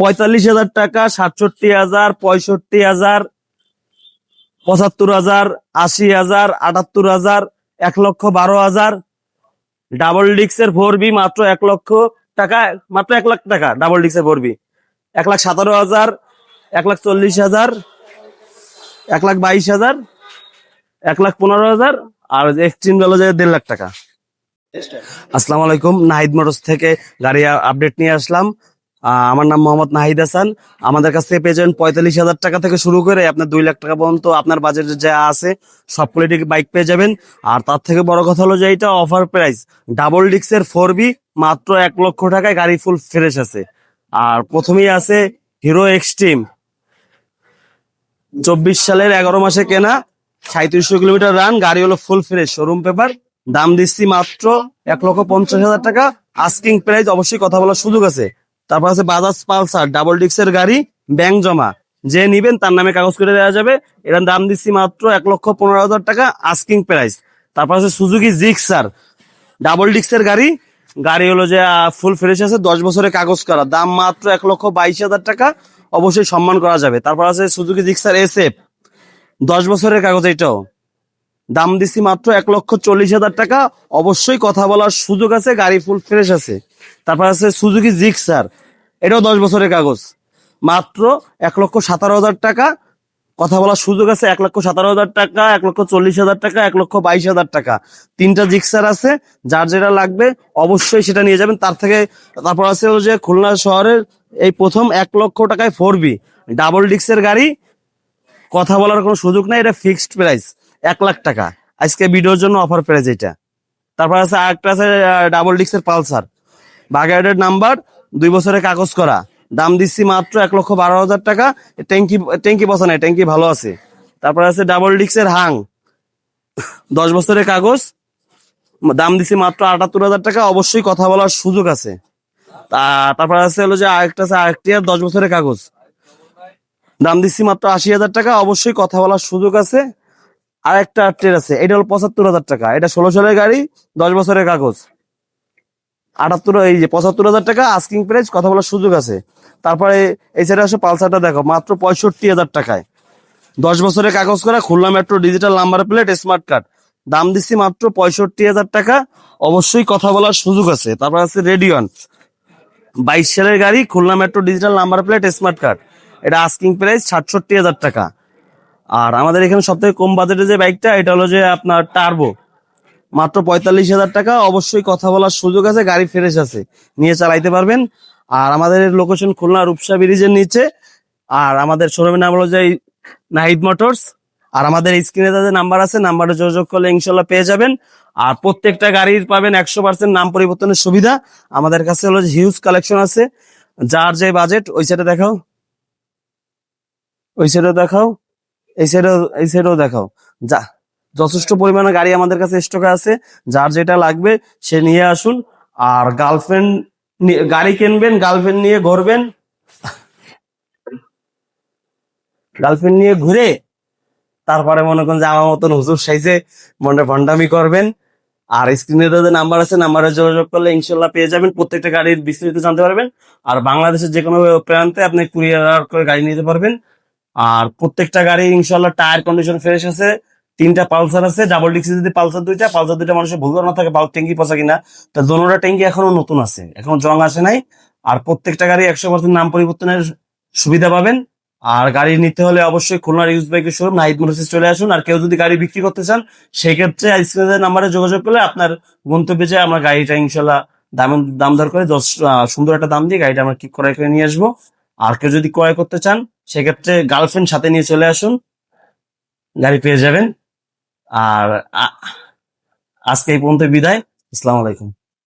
পঁয়তাল্লিশ হাজার টাকা সাতষট্টি হাজার পঁয়ষট্টি হাজার পঁচাত্তর হাজার আশি হাজার আটাত্তর হাজার এক লক্ষ বারো হাজার। ডাবল ডিক্সের ফোর বি মাত্র এক লক্ষ টাকা মাত্র এক লাখ টাকা ডাবল ডিক্সের ফোর বি। এক লাখ সতেরো হাজার এক লাখ চল্লিশ হাজার এক লাখ বাইশ হাজার এক লাখ পনেরো হাজার আর এক্সট্রিম গেল যে দেড় লাখ টাকা। আসসালামু আলাইকুম নাহিদ মোটরস থেকে গাড়ি আপডেট নিয়ে আসলাম। আমার নাম মোহাম্মদ নাহিদ হাসান। আমাদের কাছ থেকে পেয়ে যাবেন পঁয়তাল্লিশ হাজার টাকা থেকে শুরু করে আপনার দুই লাখ টাকা পর্যন্ত আপনার বাজেটে যা আছে, সব কোয়ালিটি বাইক পেয়ে যাবেন। আর তার থেকে বড় কথা হলো যে এটা অফার প্রাইস ডাবল ডিক্সের ফোর বি মাত্র এক লক্ষ টাকায় গাড়ি ফুল ফ্রেশ আছে। আর প্রথমেই আছে হিরো এক্সট্রিম চব্বিশ সালের এগারো মাসে কেনা সাঁত্রিশশো কিলোমিটার রান গাড়ি হলো ফুল ফ্রেশ শোরুম পেপার দাম দিচ্ছি মাত্র এক লক্ষ পঞ্চাশ হাজার টাকা। আস্কিং প্রাইস অবশ্যই কথা বলার সুযোগ আছে। তারপর আছে বাজাজ পালসার ডাবল ডিক্সের গাড়ি, ব্যাংক জমা। যে নিবেন তার নামে কাগজ করে দেওয়া যাবে। এটার দাম দিচ্ছি মাত্র এক লক্ষ পনেরো হাজার টাকা আস্কিং প্রাইস তারপর আছে সুজুকি জিক্সার ডাবল ডিক্সের গাড়ি। গাড়ি হলো যে ফুল ফ্রেশ আছে, দশ বছরের কাগজ করা। দাম মাত্র এক লক্ষ বাইশ হাজার টাকা। অবশ্যই সম্মান করা যাবে। তারপর আছে সুজুকি জিক্সার এস এফ দশ বছরের কাগজ এটাও। দাম দিছি মাত্র এক লক্ষ চল্লিশ হাজার টাকা। অবশ্যই কথা বলার সুযোগ আছে, গাড়ি ফুল ফ্রেশ আছে। তারপর আছে সুজুকি জিক্সার এটাও দশ বছরের কাগজ। মাত্র এক লক্ষ সাতারো হাজার টাকা। কথা বলার সুযোগ আছে, এক লক্ষ সতেরো হাজার টাকা, এক লক্ষ চল্লিশ হাজার টাকা, এক লক্ষ বাইশ হাজার টাকা। তিনটা জিক্সার আছে, যার যেটা লাগবে অবশ্যই সেটা নিয়ে যাবেন। তার থেকে তারপর আছে যে খুলনা শহরের এই প্রথম এক লক্ষ টাকায় ফোর বি। ডাবল ডিক্সের গাড়ি। কথা বলার কোনো সুযোগ নাই, এটা ফিক্সড প্রাইস, এক লাখ টাকা। আজকে ভিডিওর জন্য অফার প্রাইস এটা। তারপর আছে আরেকটা আছে ডাবল ডিক্সের পালসার। বাগেরহাটের নাম্বার দুই বছরের কাগজ করা। দাম দিচ্ছি মাত্র এক লক্ষ বারো হাজার টাকা। ট্যাঙ্কি ট্যাঙ্কি বসা নাই, ট্যাঙ্কি ভালো আছে। তারপর আছে ডাবল ডিক্সের হাং। দশ বছরের কাগজ। দাম দিচ্ছি মাত্র আটাত্তর হাজার টাকা। অবশ্যই কথা বলার সুযোগ আছে। তারপর আছে হলো যে আরেকটা আছে, আরেকটি আর দশ বছরের কাগজ। দাম দিচ্ছি মাত্র আশি হাজার টাকা। অবশ্যই কথা বলার সুযোগ আছে। আর একটা আছে। এটা হলো পঁচাত্তর হাজার টাকা। এটা ষোলো সালের গাড়ি, দশ বছরের কাগজ। আটাত্তর, এই যে পঁচাত্তর হাজার টাকা আস্কিং প্রাইস কথা বলার সুযোগ আছে। তারপরে এই সাইডে আসে, পালসারটা দেখো, মাত্র পঁয়ষট্টি হাজার টাকায়। দশ বছরের কাগজ করা Khulna metro digital number plate smart card দাম দিচ্ছি মাত্র পঁয়ষট্টি হাজার টাকা। অবশ্যই কথা বলার সুযোগ আছে। তারপর আছে রেডিয়ন বাইশ সালের গাড়ি, Khulna metro digital number plate smart card এটা আস্কিং প্রাইস সাতষট্টি হাজার টাকা। আর আমাদের এখানে সব থেকে কম বাজেটের যে বাইকটা এটা হলো যে আপনার টার্বো মাত্র পঁয়তাল্লিশ হাজার টাকা। অবশ্যই কথা বলার সুযোগ আছে, গাড়ি ফ্রেশ আছে। নিয়ে চালাইতে পারবেন। আর আমাদের লোকেশন খুলনা রূপসা ব্রিজের নিচে। আর আমাদের শোরুমের নাম হলো যে নাহিদ মোটরস আর আমাদের স্ক্রিনে তাদের নাম্বার আছে নাম্বারে যোগাযোগ করলে ইনশাল্লাহ পেয়ে যাবেন। আর প্রত্যেকটা গাড়ির পাবেন একশো পার্সেন্ট নাম পরিবর্তনের সুবিধা। আমাদের কাছে হলো হিউজ কালেকশন আছে। যার যে বাজেট ওই সাইডে দেখাও। ওই সাইডেও দেখাও। এই সাইডেও এই সাইডেও দেখাও। যা। যথেষ্ট পরিমাণে গাড়ি আমাদের কাছে স্টকে আছে। যার যেটা লাগবে সে নিয়ে আসুন। আর গার্লফ্রেন্ড গাড়ি কিনবেন গার্লফ্রেন্ড নিয়ে ঘুরবেন। গার্লফ্রেন্ড নিয়ে ঘুরে তারপরে মনে করেন যে আমার মতন হুজুর সাইজে মনে ভণ্ডামি করবেন। আর স্ক্রিনে যে নাম্বার আছে নাম্বারে যোগাযোগ করলে ইনশাল্লাহ পেয়ে যাবেন। প্রত্যেকটা গাড়ির বিস্তারিত জানতে পারবেন। আর বাংলাদেশের যে কোনো প্রান্তে আপনি কুরিয়ার করে গাড়ি নিতে পারবেন। আর প্রত্যেকটা গাড়ি ইনশাল্লাহ টায়ার কন্ডিশন ফ্রেশ আছে। তিনটা পালসার আছে ডাবল ডিক্সি যদি পালসার দুইটা পালসার দুইটা মানুষের ভুল না থাকে পাল ট্যাঙ্কি পচা কিনা, তা দোনোটা ট্যাঙ্কি এখনও নতুন আছে, এখনও জং আসে নাই। আর প্রত্যেকটা গাড়ি একশো পার্সেন্ট নাম পরিবর্তনের সুবিধা পাবেন। আর গাড়ি নিতে হলে অবশ্যই খুলনার ইউজ বাইকের শোরুম নাহিদ মোটরসে চলে আসুন। আর কেউ যদি গাড়ি বিক্রি করতে চান, সেক্ষেত্রে স্ক্রিনের নাম্বারে যোগাযোগ করলে আপনার গন্তব্যে যে আমরা গাড়িটা ইনশাল্লাহ দাম দাম দর করে দশ সুন্দর একটা দাম দিয়ে গাড়িটা আমরা ঠিক ক্রয় করে নিয়ে আসব। আর কেউ যদি ক্রয় করতে চান, সেক্ষেত্রে গার্লফ্রেন্ড সাথে নিয়ে চলে আসুন। গাড়ি পেয়ে যাবেন। আর আজকে এই পর্যন্ত বিদায়। আসসালামু আলাইকুম।